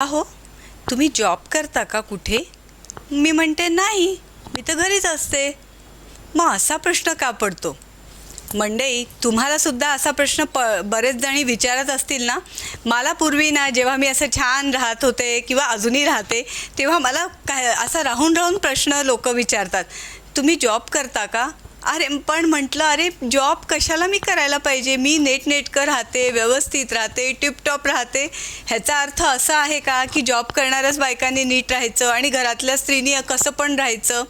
अहो तुम्ही जॉब करता का कुठे? मी म्हणते नाही मी तर घरीच असते. मग असा प्रश्न का पडतो? मंडई तुम्हालासुद्धा असा प्रश्न प बरेच जणी विचारत असतील ना? मला पूर्वी ना जेव्हा मी असं छान राहत होते किंवा अजूनही राहते तेव्हा मला काय असा राहून राहून प्रश्न लोक विचारतात. तुम्ही जॉब करता का? अरे पण म्हटलं अरे जॉब कशाला मी करायला पाहिजे? मी नेट नेटकं राहते व्यवस्थित राहते टिपटॉप राहते. ह्याचा अर्थ असा आहे का की जॉब करणाऱ्याच बायकांनी नीट राहायचं आणि घरातल्या स्त्रीनी कसं पण राहायचं?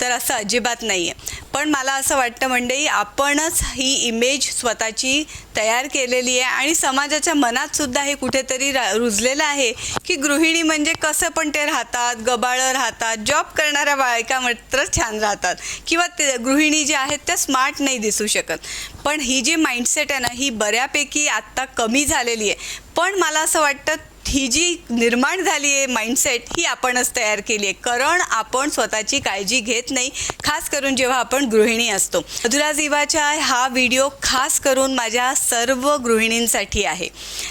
तर असं अजिबात नाही आहे पण मला असं वाटतं मंडळी आपणच ही इमेज स्वतःची तयार केलेली आहे आणि समाजाच्या मनात सुद्धा हे कुठेतरी रुजलेलं आहे की गृहिणी म्हणजे कसं पण ते राहतात गबाळं राहतात जॉब करणाऱ्या बायका मात्र छान राहतात किंवा ते गृहिणी ज्या आहेत त्या स्मार्ट नाही दिसू शकत. पण ही जी माइंडसेट आहे ना ही बऱ्यापैकी आत्ता कमी झालेली आहे. पण मला असं वाटतं ही जी निर्माण झाली आहे माइंडसेट ही आपणच तयार केली आहे. कारण आपण स्वतःची काळजी घेत नाही खास करून जेव्हा आपण गृहिणी असतो. मधुरा जीवाच्या हा व्हिडिओ खास करून माझ्या सर्व गृहिणींसाठी आहे.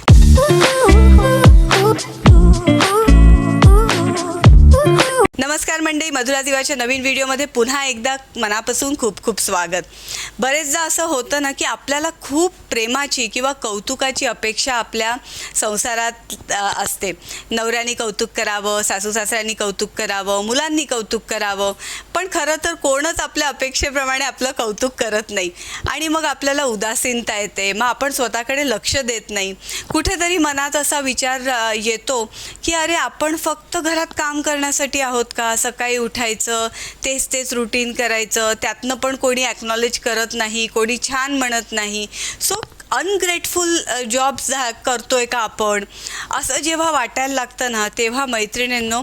नमस्कार मंडळी मधुरा दिवाच्या नवीन व्हिडिओमध्ये पुन्हा एकदा मनापासून खूप खूप स्वागत. बरेचदा असं होतं ना की आपल्याला खूप प्रेमाची किंवा कौतुकाची अपेक्षा आपल्या संसारात असते. नवऱ्याने कौतुक करावं सासू सासऱ्यांनी कौतुक करावं मुलांनी कौतुक करावं. पण खरं तर कोणच आपल्या अपेक्षेप्रमाणे आपलं कौतुक करत नाही. आणि मग आपल्याला उदासीनता येते. मग आपण स्वतःकडे लक्ष देत नाही. कुठेतरी मनात असा विचार येतो की अरे आपण फक्त घरात काम करण्यासाठी आहोत. का सकाळी उठायचं तेच तेच रुटीन करायचं त्यातनं पण कोणी ॲक्नॉलेज करत नाही कोणी छान म्हणत नाही. सो अनग्रेटफुल जॉब्स आहे का आपण? असं जेव्हा वाटायला लागतं ना तेव्हा मैत्रिणींनो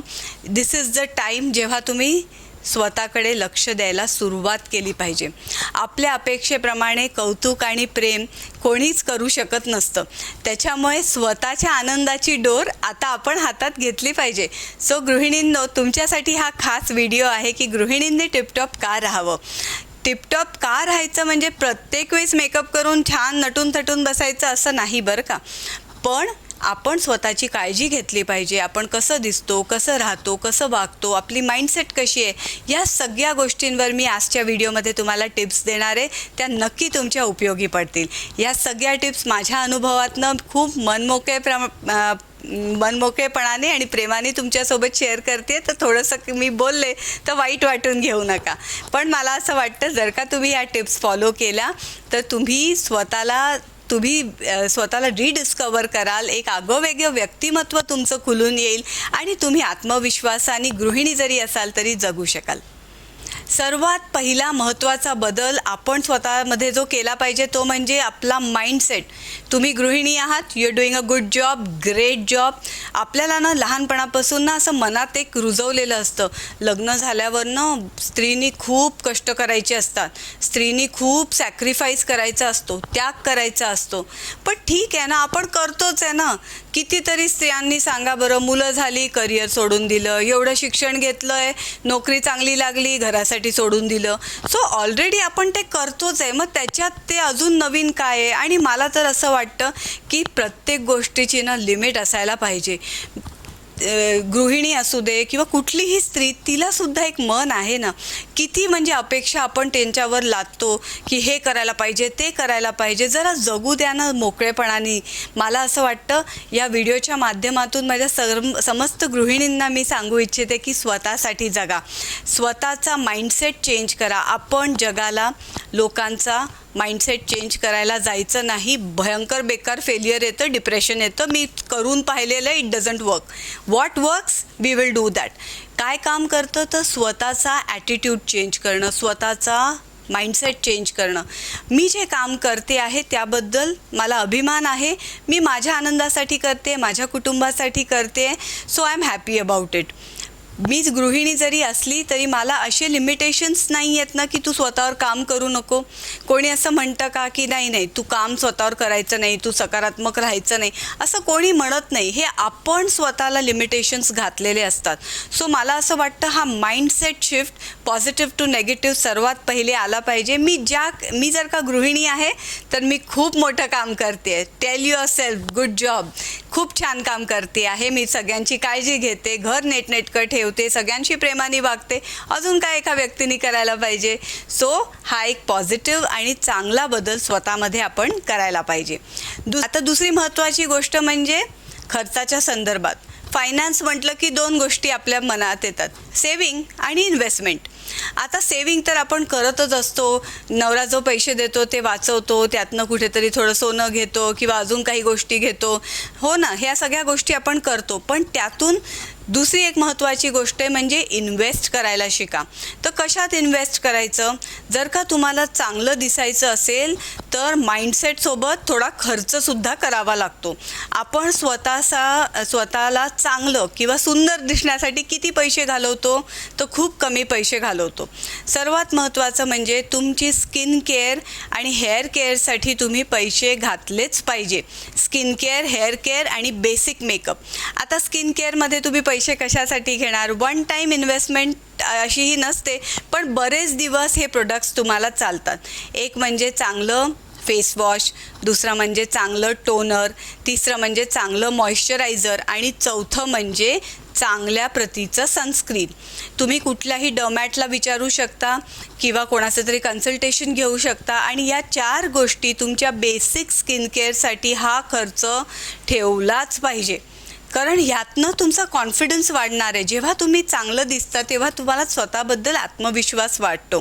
दिस इज द टाईम जेव्हा तुम्ही स्वतःकडे लक्ष द्यायला सुरुवात केली पाहिजे. आपल्या अपेक्षेप्रमाणे कौतुक आणि प्रेम कोणीच करू शकत नसतं. त्याच्यामुळे स्वतःच्या आनंदाची डोर आता आपण हातात घेतली पाहिजे. सो गृहिणींनो तुमच्यासाठी हा खास व्हिडिओ आहे की गृहिणींनी टिपटॉप का राहावं? टिपटॉप का राहायचं म्हणजे प्रत्येक वेळेस मेकअप करून छान नटून थटून बसायचं असं नाही बरं का. पण आपण स्वतःची काळजी घेतली पाहिजे. आपण कसं दिसतो कसं राहतो कसं वागतो आपली माइंडसेट कशी आहे या सगळ्या गोष्टींवर मी आजच्या व्हिडिओमध्ये तुम्हाला टिप्स देणार आहे. त्या नक्की तुमच्या उपयोगी पडतील. या सगळ्या टिप्स माझ्या अनुभवातनं खूप मनमोकळे प्रमा मनमोकळेपणाने आणि प्रेमाने तुमच्यासोबत शेअर करते. तर थोडंसं मी बोलले तर वाईट वाटून घेऊ नका. पण मला असं वाटतं जर का तुम्ही या टिप्स फॉलो केल्या तर तुम्ही स्वतःला तुम्ही स्वतःला रिडिस्कवर कराल. एक आगोवेगळं व्यक्तिमत्व तुमचं खुलून येईल आणि तुम्ही आत्मविश्वासाने गृहिणी जरी असाल तरी जगू शकाल. सर्वात पहिला महत्त्वाचा बदल आपण स्वतःमध्ये जो केला पाहिजे तो म्हणजे आपला माइंडसेट तुम्ही गृहिणी आहात you are doing a good job great job आपल्याला ना लहानपणापासून ना असं मनात एक रुजवलेलं असतं. लग्न झाल्यावर ना स्त्रीनी खूप कष्ट करायचे असतात. स्त्रीनी खूप सॅक्रिफाईस करायचा असतो त्याग करायचा असतो. पण ठीक आहे ना आपण करतोच आहे ना. कितीतरी स्त्रियांनी सांगा बरं मुलं झाली करिअर सोडून दिलं एवढं शिक्षण घेतलं आहे नोकरी चांगली लागली घरासाठी सोडून दिलं. सो ऑलरेडी आपण ते करतोच आहे. मग त्याच्यात ते अजून नवीन काय आहे? आणि मला तर असं वाटतं की प्रत्येक गोष्टीची ना लिमिट असायला पाहिजे. गृहिणी असू दे किंवा कुठलीही स्त्री तिलासुद्धा एक मन आहे ना किती म्हणजे अपेक्षा आपण त्यांच्यावर लादतो की हे करायला पाहिजे ते करायला पाहिजे. जरा जगू द्या ना मोकळेपणाने. मला असं वाटतं या व्हिडिओच्या माध्यमातून माझ्या सर्व समस्त गृहिणींना मी सांगू इच्छिते की स्वतःसाठी जगा. स्वतःचा माइंडसेट चेंज करा. आपण जगाला लोकांचा माइंडसेट चेंज करायला जायचं नाही. भयंकर बेकार फेलियर येतं डिप्रेशन येतं. मी करून पाहिलेलं आहे it doesn't work what works we will do that काय काम करतं तर स्वतःचा ॲटिट्यूड चेंज करणं स्वतःचा माइंडसेट चेंज करणं. मी जे काम करते आहे त्याबद्दल मला अभिमान आहे. मी माझ्या आनंदासाठी करते माझ्या कुटुंबासाठी करते. So I am happy about it मीच गृहिणी जरी असली तरी मला असे लिमिटेशन्स नाही आहेत ना की तू स्वतःवर काम करू नको. कोणी असं म्हणतं का की नाही नाही तू काम स्वतःवर करायचं नाही तू सकारात्मक राहायचं नाही. असं कोणी म्हणत नाही. हे आपण स्वतःला लिमिटेशन्स घातलेले असतात. सो मला असं वाटतं हा mindset shift positive to negative सर्वात पहिले आला पाहिजे. मी ज्या मी जर का गृहिणी आहे तर मी खूप मोठं काम करते. Tell yourself good job खूप छान काम करते आहे. मी सगळ्यांची काळजी घेते घर नेटनेटकं ठेवते सगळ्यांशी प्रेमाने वागते. अजून काय एका व्यक्तीने करायला पाहिजे? सो हा एक पॉझिटिव्ह आणि चांगला बदल स्वतःमध्ये आपण करायला पाहिजे. दु आता दुसरी महत्त्वाची गोष्ट म्हणजे खर्चाच्या संदर्भात. फायनान्स म्हटलं की दोन गोष्टी आपल्या मनात येतात. सेविंग आणि इन्व्हेस्टमेंट आता सेविंग तर आपण करतच असतो. नवरा जो पैसे देतो ते वाचवतो त्यातनं कुठेतरी थोडं सोनं घेतो किंवा अजून काही गोष्टी घेतो. हो ना ह्या सगळ्या गोष्टी आपण करतो. पण त्यातून दुसरी एक महत्त्वाची गोष्ट आहे म्हणजे इन्व्हेस्ट करायला शिका. तर कशात इन्व्हेस्ट करायचं? जर का तुम्हाला चांगलं दिसायचं असेल तर माइंडसेटसोबत थोडा खर्चसुद्धा करावा लागतो. आपण स्वतःचा स्वतःला चांगलं किंवा सुंदर दिसण्यासाठी किती पैसे घालवतो? तर खूप कमी पैसे घालवतो. सर्वात महत्त्वाचं म्हणजे तुमची स्किन केअर आणि हेअर केअरसाठी तुम्ही पैसे घातलेच पाहिजे. स्किन केअर हेअर केअर आणि बेसिक मेकअप आता स्किन केअरमध्ये तुम्ही पैसे पैसे कशासाठी घेणार? वन टाईम इन्व्हेस्टमेंट अशीही नसते पण बरेच दिवस हे प्रोडक्ट्स तुम्हाला चालतात. एक म्हणजे चांगलं फेस वॉश दुसरं म्हणजे चांगलं टोनर तिसरं म्हणजे चांगलं मॉइश्चरायझर आणि चौथं म्हणजे चांगल्या प्रतीचं सनस्क्रीन तुम्ही कुठल्याही डमॅटला विचारू शकता किंवा कोणाचं तरी कन्सल्टेशन घेऊ शकता आणि या चार गोष्टी तुमच्या बेसिक स्किन केअरसाठी हा खर्च ठेवलाच पाहिजे. कारण ह्यातनं तुमचा कॉन्फिडन्स वाढणार आहे. जेव्हा तुम्ही चांगलं दिसता तेव्हा तुम्हाला स्वतःबद्दल आत्मविश्वास वाटतो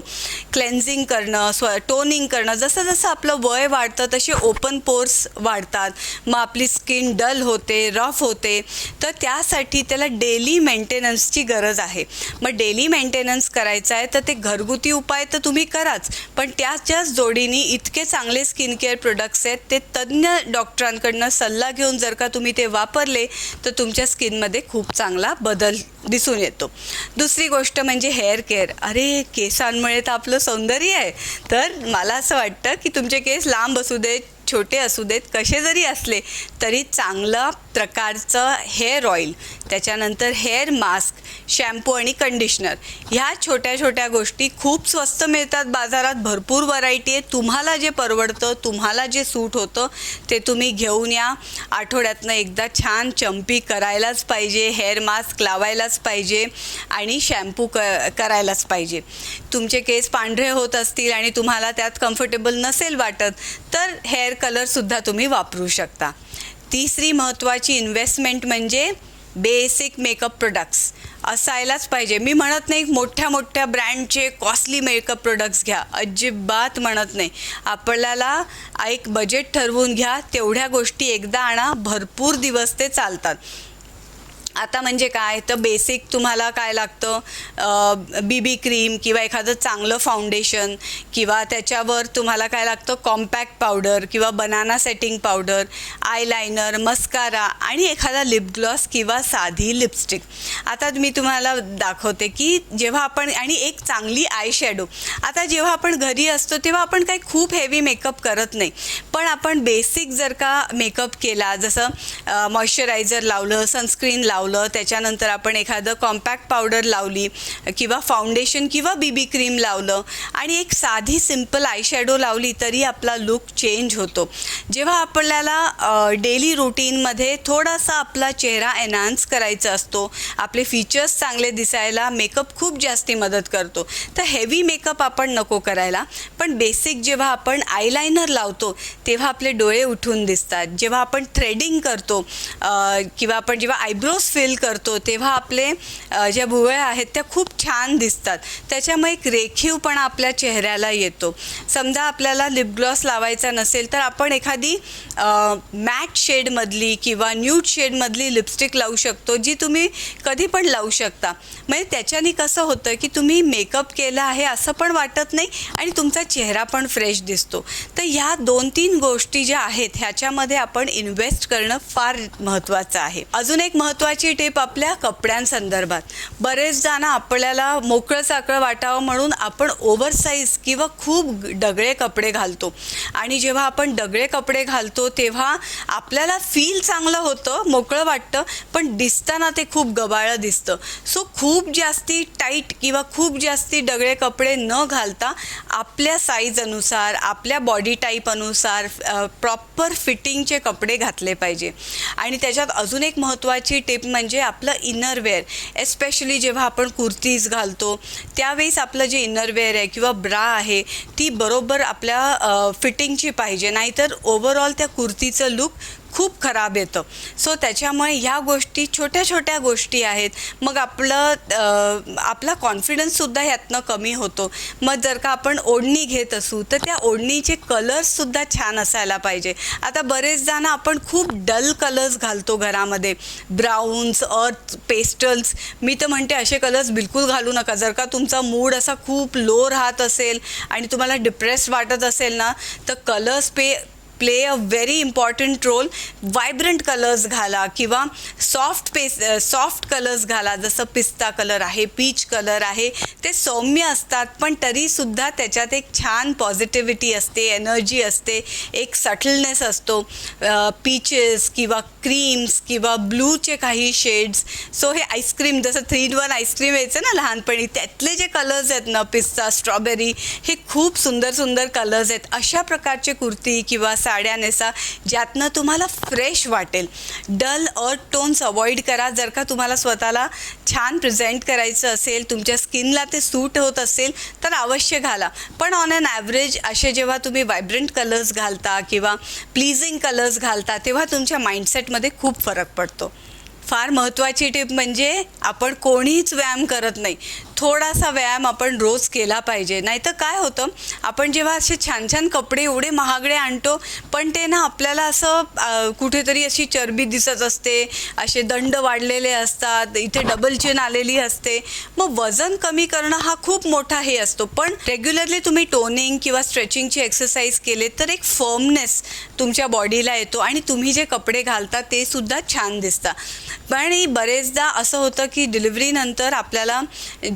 क्लेन्झिंग करणं स्व टोनिंग करणं जसं जसं आपलं वय वाढतं तसे ओपन पोर्स वाढतात. मग आपली स्किन डल होते रफ होते. तर त्यासाठी त्याला डेली मेंटेनन्सची गरज आहे. मग डेली मेंटेनन्स करायचं आहे तर ते घरगुती उपाय तर तुम्ही कराच. पण त्याच्याच जोडीने इतके चांगले स्किन केअर प्रोडक्ट्स आहेत ते तज्ज्ञ डॉक्टरांकडनं सल्ला घेऊन जर का तुम्ही ते वापरले तर तुमच्या स्किनमध्ये खूप चांगला बदल दिसून येतो. दुसरी गोष्ट म्हणजे हेअर केअर. अरे केसांमुळे तर आपलं सौंदर्य आहे. तर मला असं वाटतं की तुमचे केस लांब असू देत छोटे असू देत कसे जरी असले तरी चांगलं प्रकारचं हेअर ऑइल त्याच्यानंतर हेअर मास्क शॅम्पू आणि कंडिशनर. ह्या छोट्या छोट्या गोष्टी खूप स्वस्त मिळतात बाजारात. भरपूर व्हरायटी आहे. तुम्हाला जे परवडतं तुम्हाला जे सूट होतं ते तुम्ही घेऊन या. आठवड्यातनं एकदा छान चंपी करायलाच पाहिजे हेअर मास्क लावायलाच पाहिजे आणि शॅम्पू क करायलाच पाहिजे. तुमचे केस पांढरे होत असतील आणि तुम्हाला त्यात कम्फर्टेबल नसेल वाटत तर हेअर कलरसुद्धा तुम्ही वापरू शकता. तिसरी महत्त्वाची इन्व्हेस्टमेंट म्हणजे बेसिक मेकअप प्रोडक्ट्स असायलाच पाहिजे. मी म्हणत नाही मोठ्या मोठ्या ब्रँडचे कॉस्टली मेकअप प्रोडक्ट्स घ्या. अजिबात म्हणत नाही. आपल्याला एक बजेट ठरवून घ्या तेवढ्या गोष्टी एकदा आणा भरपूर दिवस ते चालतात. आता म्हणजे काय? तर बेसिक तुम्हाला काय लागतं? बी बी क्रीम किंवा एखादं चांगलं फाउंडेशन किंवा त्याच्यावर तुम्हाला काय लागतं? कॉम्पॅक्ट पावडर किंवा banana setting powder eyeliner mascara आणि एखादा लिपग्लॉस किंवा साधी लिपस्टिक आता मी तुम्हाला दाखवते की जेव्हा आपण आणि एक चांगली आय शॅडो आता जेव्हा आपण घरी असतो तेव्हा आपण काही खूप हेवी मेकअप करत नाही. पण आपण बेसिक जर का मेकअप केला जसं मॉइश्चरायझर लावलं सनस्क्रीन लावलं लावलं त्याच्यानंतर आपण एखादं कॉम्पॅक्ट पावडर लावली किंवा फाउंडेशन किंवा बी बी क्रीम लावलं आणि एक साधी सिंपल आय शॅडो लावली तरी आपला लुक चेंज होतो. जेव्हा आपल्याला डेली रुटीनमध्ये थोडासा आपला चेहरा एनहान्स करायचा असतो आपले फीचर्स चांगले दिसायला मेकअप खूप जास्ती मदत करतो. तर हेवी मेकअप आपण नको करायला पण बेसिक जेव्हा आपण आयलायनर लावतो तेव्हा आपले डोळे उठून दिसतात. जेव्हा आपण थ्रेडिंग करतो किंवा आपण जेव्हा आयब्रोज फिल करतो तेव्हा आपले ज्या भुवया आहेत त्या खूप छान दिसतात. त्याच्यामुळे एक रेखीवपणा आपल्या चेहऱ्याला येतो. समजा आपल्याला लिपग्लॉस लावायचा नसेल तर आपण एखादी मॅट शेडमधली किंवा न्यूड शेडमधली लिपस्टिक लावू शकतो जी तुम्ही कधी पण लावू शकता. म्हणजे त्याच्याने कसं होतं की तुम्ही मेकअप केला आहे असं पण वाटत नाही आणि तुमचा चेहरा पण फ्रेश दिसतो. तर ह्या दोन तीन गोष्टी ज्या आहेत ह्याच्यामध्ये आपण इन्व्हेस्ट करणं फार महत्त्वाचं आहे. अजून एक महत्त्वाची महत्त्वाची टिप आपल्या कपड्यांसंदर्भात. बरेचदा ना आपल्याला मोकळं साकळं वाटावं म्हणून आपण ओव्हरसाईज किंवा खूप डगळे कपडे घालतो. आणि जेव्हा आपण डगळे कपडे घालतो तेव्हा आपल्याला फील चांगलं होतं मोकळं वाटतं पण दिसताना ते खूप गबाळं दिसतं. सो खूप जास्ती टाईट किंवा खूप जास्ती डगळे कपडे न घालता आपल्या साईज अनुसार आपल्या बॉडी टाईप अनुसार प्रॉपर फिटिंगचे कपडे घातले पाहिजे. आणि त्याच्यात अजून एक महत्त्वाची टिप म्हणजे आपलं इनरवेअर एस्पेशली जेव्हा आपण कुर्तीज घालतो त्यावेळेस आपलं जे इनरवेअर आहे किंवा ब्रा आहे ती बरोबर आपल्या फिटिंगची पाहिजे. नाहीतर ओव्हरऑल त्या कुर्तीचं लुक खूप खराब येतं. सो त्याच्यामुळे ह्या गोष्टी छोट्या छोट्या गोष्टी आहेत. मग आपलं आपला कॉन्फिडन्ससुद्धा ह्यातनं कमी होतो. मग जर का आपण ओढणी घेत असू तर त्या ओढणीचे कलर्ससुद्धा छान असायला पाहिजे. आता बरेचदा ना आपण खूप डल कलर्स घालतो घरामध्ये. ब्राऊन्स अर्थ पेस्टल्स मी तर म्हणते असे कलर्स बिलकुल घालू नका. जर का तुमचा मूड असा खूप लो राहत असेल आणि तुम्हाला डिप्रेस्ड वाटत असेल ना तर colours pay play a very important role vibrant colours घाला किंवा सॉफ्ट पेस सॉफ्ट कलर्स घाला. जसं पिस्ता कलर आहे पीच कलर आहे ते सौम्य असतात पण तरीसुद्धा त्याच्यात एक छान पॉझिटिव्हिटी असते एनर्जी असते एक सटलनेस असतो. पीचेस किंवा क्रीम्स किंवा ब्लूचे काही शेड्स सो हे आईस्क्रीम जसं three in one ice cream यायचं ना लहानपणी त्यातले जे कलर्स आहेत ना पिस्ता स्ट्रॉबेरी हे खूप सुंदर सुंदर कलर्स आहेत. अशा प्रकारचे कुर्ती किंवा साड्या नेसा ज्यातनं तुम्हाला फ्रेश वाटेल. डल अर्थ टोन्स अवॉइड करा. जर का तुम्हाला स्वतःला छान प्रेझेंट करायचं असेल तुमच्या स्किनला ते सूट होत असेल तर अवश्य घाला. पण ऑन अन ॲव्हरेज असे जेव्हा तुम्ही व्हायब्रंट कलर्स घालता किंवा प्लीजिंग कलर्स घालता तेव्हा तुमच्या माइंडसेटमध्ये खूप फरक पडतो. फार महत्त्वाची टिप म्हणजे आपण कोणीच व्यायाम करत नाही. थोडासा व्यायाम आपण रोज केला पाहिजे. नाहीतर काय होतं आपण जेव्हा असे छान छान कपडे एवढे महागडे आणतो पण ते ना आपल्याला असं कुठेतरी अशी चरबी दिसत असते असे दंड वाढलेले असतात इथे डबल चेन आलेली असते. मग वजन कमी करणं हा खूप मोठा हे असतो. पण रेग्युलरली तुम्ही टोनिंग किंवा स्ट्रेचिंगची एक्सरसाइज केले तर एक फर्मनेस तुमच्या बॉडीला येतो आणि तुम्ही जे कपडे घालता ते सुद्धा छान दिसतात पण बरेचदा असं होतं की डिलिव्हरीनंतर आपल्याला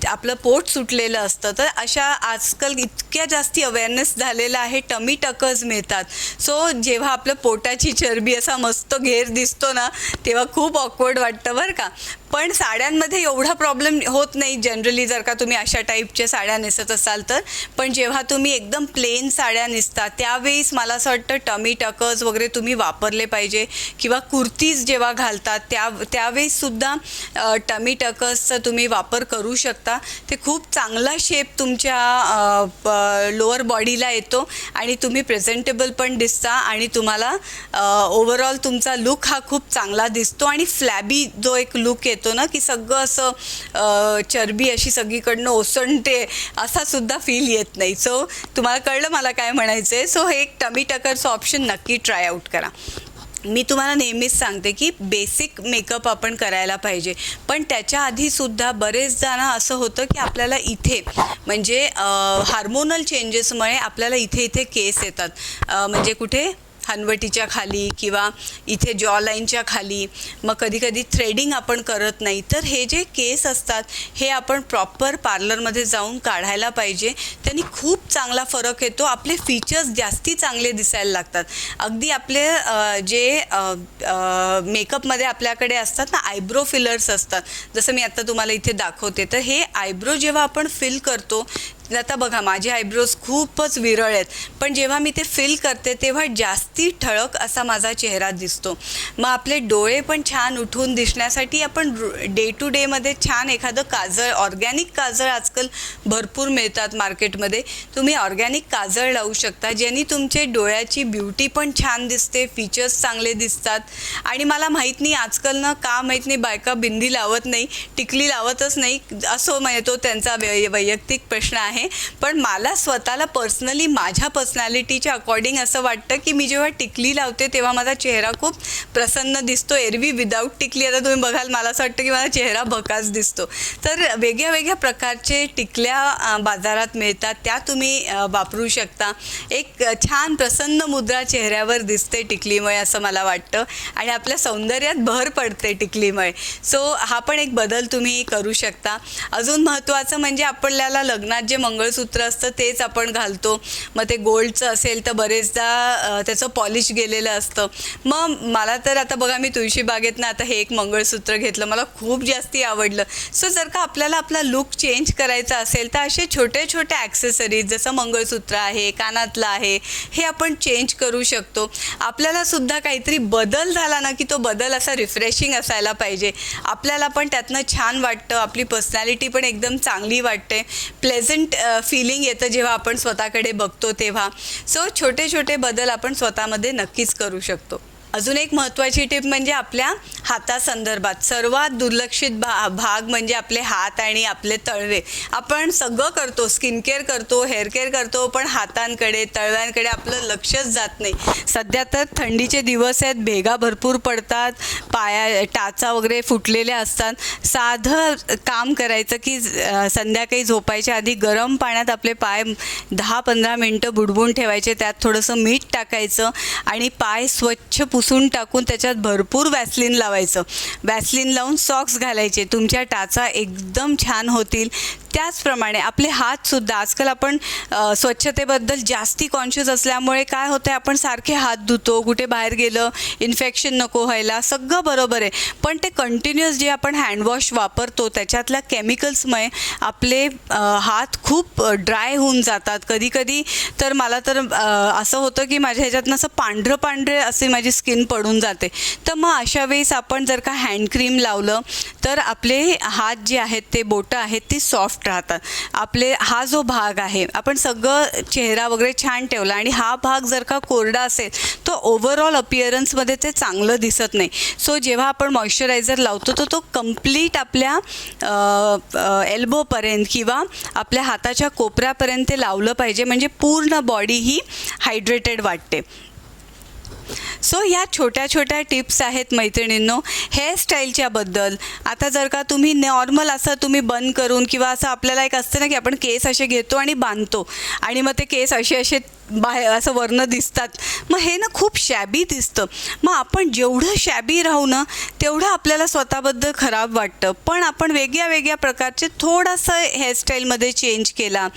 आपलं पोट सुटलेलं असतं. तर अशा आजकाल इतक्या जास्ती अवेअरनेस झालेला आहे टमी टकर्स मिळतात. सो जेव्हा आपलं पोटाची चरबी असा मस्त घेर दिसतो ना तेव्हा खूप ऑकवर्ड वाटतं बरं का. पण साड्यांमध्ये एवढा प्रॉब्लेम होत नाही. जनरली जर का तुम्ही अशा टाईपच्या साड्या नेसत असाल तर. पण जेव्हा तुम्ही एकदम प्लेन साड्या नेसता त्यावेळेस मला असं वाटतं टमी टकर्स वगैरे तुम्ही वापरले पाहिजे. किंवा कुर्तीज जेव्हा घालतात त्या त्यावेळेससुद्धा टमी टकर्सचा तुम्ही वापर करू शकता. ते खूप चांगला शेप तुमच्या लोअर बॉडीला येतो आणि तुम्ही प्रेझेंटेबल पण दिसता आणि तुम्हाला ओव्हरऑल तुमचा लुक हा खूप चांगला दिसतो आणि फ्लॅबी जो एक लुक येतो ना की सगळं असं चरबी अशी सगळीकडनं ओसंडते असा सुद्धा फील येत नाही. सो तुम्हाला कळलं मला काय म्हणायचं आहे सो हे एक टमी टकरचं ऑप्शन नक्की ट्राय आऊट करा. मी तुम्हाला नेहमीच सांगते की बेसिक मेकअप आपण करायला पाहिजे. पण त्याच्या आधीसुद्धा बरेचदा ना असं होतं की आपल्याला इथे म्हणजे हार्मोनल चेंजेसमुळे आपल्याला इथे इथे केस येतात म्हणजे कुठे? हनवटीच्या खाली किंवा इथे जॉ लाईनच्या खाली मग कधीकधी थ्रेडिंग आपण करत नाही. तर हे जे केस असतात हे आपण प्रॉपर पार्लरमध्ये जाऊन काढायला पाहिजे. त्यांनी खूप चांगला फरक येतो. आपले फीचर्स जास्ती चांगले दिसायला लागतात. अगदी आपले जे मेकअपमध्ये आपल्याकडे असतात ना आयब्रो फिलर्स असतात. जसं मी आता तुम्हाला इथे दाखवते. तर हे आयब्रो जेव्हा आपण फिल करतो आता बघा माझे आयब्रोज खूपच विरळ आहेत. पण जेव्हा मी ते फिल करते तेव्हा जास्ती ठळक असा माझा चेहरा दिसतो. मग आपले डोळे पण छान उठून दिसण्यासाठी आपण डे टू डेमध्ये छान एखादं काजळ ऑर्गॅनिक काजळ आजकाल भरपूर मिळतात मार्केटमध्ये तुम्ही ऑर्गॅनिक काजळ लावू शकता ज्यांनी तुमचे डोळ्याची ब्युटी पण छान दिसते फीचर्स चांगले दिसतात. आणि मला माहीत नाही आजकाल ना का माहीत नाही बायका बिंदी लावत नाही टिकली लावतच नाही. असो म्हणजे तो त्यांचा वैयक्तिक प्रश्न आहे. आहे पण मला स्वतःला पर्सनली माझ्या पर्सनॅलिटीच्या अकॉर्डिंग असं वाटतं की मी जेव्हा टिकली लावते तेव्हा माझा चेहरा खूप प्रसन्न दिसतो. एरवी विदाऊट टिकली आता तुम्ही बघाल मला असं वाटतं की माझा चेहरा भकास दिसतो. तर वेगळ्या वेगळ्या प्रकारचे टिकल्या बाजारात मिळतात त्या तुम्ही वापरू शकता. एक छान प्रसन्न मुद्रा चेहऱ्यावर दिसते टिकलीमुळे असं मला वाटतं. आणि आपल्या सौंदर्यात भर पडते टिकलीमुळे सो हा पण एक बदल तुम्ही करू शकता. अजून महत्त्वाचं म्हणजे आपल्याला लग्नात जे मंगळसूत्र असतं तेच आपण घालतो. मग ते गोल्डचं असेल तर बरेचदा त्याचं पॉलिश गेलेलं असतं. मग मला तर आता बघा मी तुळशी बागेतनं आता हे एक मंगळसूत्र घेतलं. मला खूप जास्ती आवडलं. सो जर का आपल्याला आपला लुक चेंज करायचा असेल तर असे छोटे छोटे ॲक्सेसरीज जसं मंगळसूत्र आहे कानातलं आहे हे आपण चेंज करू शकतो. आपल्याला सुद्धा काहीतरी बदल झाला ना की तो बदल असा रिफ्रेशिंग असायला पाहिजे. आपल्याला पण त्यातनं छान वाटतं आपली पर्सनॅलिटी पण एकदम चांगली वाटते. प्लेझंट फिलिंग येतं जेव्हा आपण स्वतःकडे बघतो तेव्हा. सो छोटे छोटे बदल आपण स्वतःमध्ये नक्कीच करू शकतो. अजून एक महत्त्वाची टिप म्हणजे आपल्या हातासंदर्भात. सर्वात दुर्लक्षित भा भाग म्हणजे आपले हात आणि आपले तळवे. आपण सगळं करतो स्किन केअर करतो हेअर केअर करतो पण हातांकडे तळव्यांकडे आपलं लक्षच जात नाही. सध्या तर थंडीचे दिवस आहेत भेगा भरपूर पडतात पाया टाचा वगैरे फुटलेल्या असतात. साधं काम करायचं की संध्याकाळी झोपायच्या आधी गरम पाण्यात आपले पाय दहा पंधरा मिनटं बुडबून ठेवायचे त्यात थोडंसं मीठ टाकायचं आणि पाय स्वच्छ पुसून टाकून त्याच्यात भरपूर वॅसलिन लावायचं. वॅसलिन लावून सॉक्स घालायचे. तुमच्या टाचा एकदम छान होतील. त्याचप्रमाणे आपले हातसुद्धा आजकाल आपण स्वच्छतेबद्दल जास्ती कॉन्शियस असल्यामुळे काय होतं आहे आपण सारखे हात धुतो कुठे बाहेर गेलं इन्फेक्शन नको व्हायला सगळं बरोबर आहे. पण ते कंटिन्युअस जे आपण हँडवॉश वापरतो त्याच्यातल्या केमिकल्समुळे आपले हात खूप ड्राय होऊन जातात. कधी कधी तर मला तर असं होतं की माझ्या ह्याच्यातनं असं पांढरं पांढरे असे माझी स्किन पडून जाते. तर मग अशा वेळेस आपण जर का हँडक्रीम लावलं तर आपले हात जे आहेत ते बोटं आहेत ती सॉफ्ट राहतात. आपले हा जो भाग आहे आपण सगळं चेहरा वगैरे छान ठेवला आणि हा भाग जर का कोरडा असेल तर ओव्हरऑल अपिअरन्समध्ये ते चांगलं दिसत नाही. सो जेव्हा आपण मॉइश्चरायझर लावतो तर तो कंप्लीट आपल्या एल्बोपर्यंत किंवा आपल्या हाताच्या कोपऱ्यापर्यंत ते लावलं पाहिजे. म्हणजे पूर्ण बॉडी ही हायड्रेटेड वाटते. सो ह्या छोट्या छोट्या टिप्स आहेत मैत्रिणींनो हेअरस्टाईलच्या बद्दल. आता जर का तुम्ही नॉर्मल असं तुम्ही बंद करून किंवा असं आपल्याला एक असतं ना की आपण केस असे घेतो आणि बांधतो. आणि मग ते केस असे असे बाहेर असं वर्ण दिसतात. मग हे ना खूप शॅबी दिसतं. मग आपण जेवढं शॅबी राहू ना तेवढं आपल्याला स्वतःबद्दल खराब वाटतं. पण आपण वेगळ्या वेगळ्या प्रकारचे थोडंसं हेअरस्टाईलमध्ये चेंज केला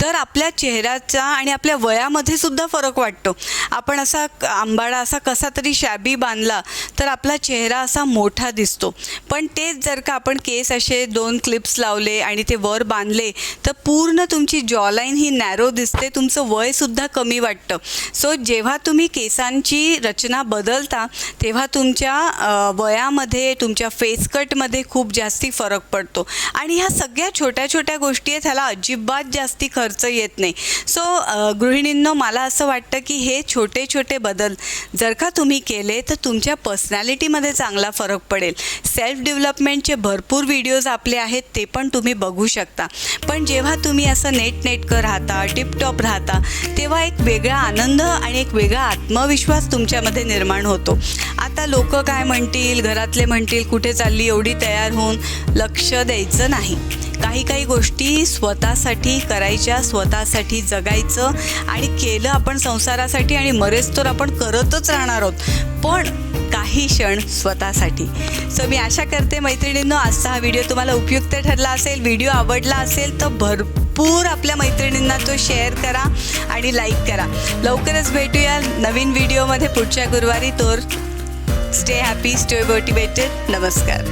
तर आपल्या चेहऱ्याचा आणि आपल्या वयामध्ये सुद्धा फरक वाटतो. आपण असा आंबाडा असा कसा तरी शॅबी बांधला तर आपला चेहरा असा मोठा दिसतो. पण तेच जर का आपण केस असे दोन क्लिप्स लावले आणि ते वर बांधले तर पूर्ण तुमची जॉलाईन ही नॅरो दिसते तुमचं वयसुद्धा कमी वाटतं. सो जेव्हा तुम्ही केसांची रचना बदलता तेव्हा तुमच्या वयामध्ये तुमच्या फेसकटमध्ये खूप जास्ती फरक पडतो. आणि ह्या सगळ्या छोट्या छोट्या गोष्टी आहेत ह्याला अजिबात जास्ती खर्च येत नाही. सो गृहिणींनो मला असं वाटतं की हे छोटे छोटे बदल जर का तुम्ही केले तर तुमच्या पर्सनॅलिटीमध्ये चांगला फरक पडेल. सेल्फ डेव्हलपमेंटचे भरपूर व्हिडिओज आपले आहेत ते पण तुम्ही बघू शकता. पण जेव्हा तुम्ही असं नेट नेटकं राहता टिपटॉप राहता तेव्हा एक वेगळा आनंद आणि एक वेगळा आत्मविश्वास तुमच्यामध्ये निर्माण होतो. आता लोक काय म्हणतील घरातले म्हणतील कुठे चालली एवढी तयार होऊन लक्ष द्यायचं नाही. काही काही गोष्टी स्वतःसाठी करायच्या स्वतःसाठी जगायचं आणि केलं आपण संसारासाठी आणि मरेच तर आपण करतच राहणार आहोत. पण काही क्षण स्वतःसाठी. सो मी आशा करते मैत्रिणींनो आजचा हा व्हिडिओ तुम्हाला उपयुक्त ठरला असेल व्हिडिओ आवडला असेल तर भरपूर आपल्या मैत्रिणींना तो शेअर करा आणि लाईक करा. लवकरच भेटूया नवीन व्हिडिओमध्ये पुढच्या गुरुवारी. तोर स्टे हॅपी स्टे मोटिवेटेड नमस्कार.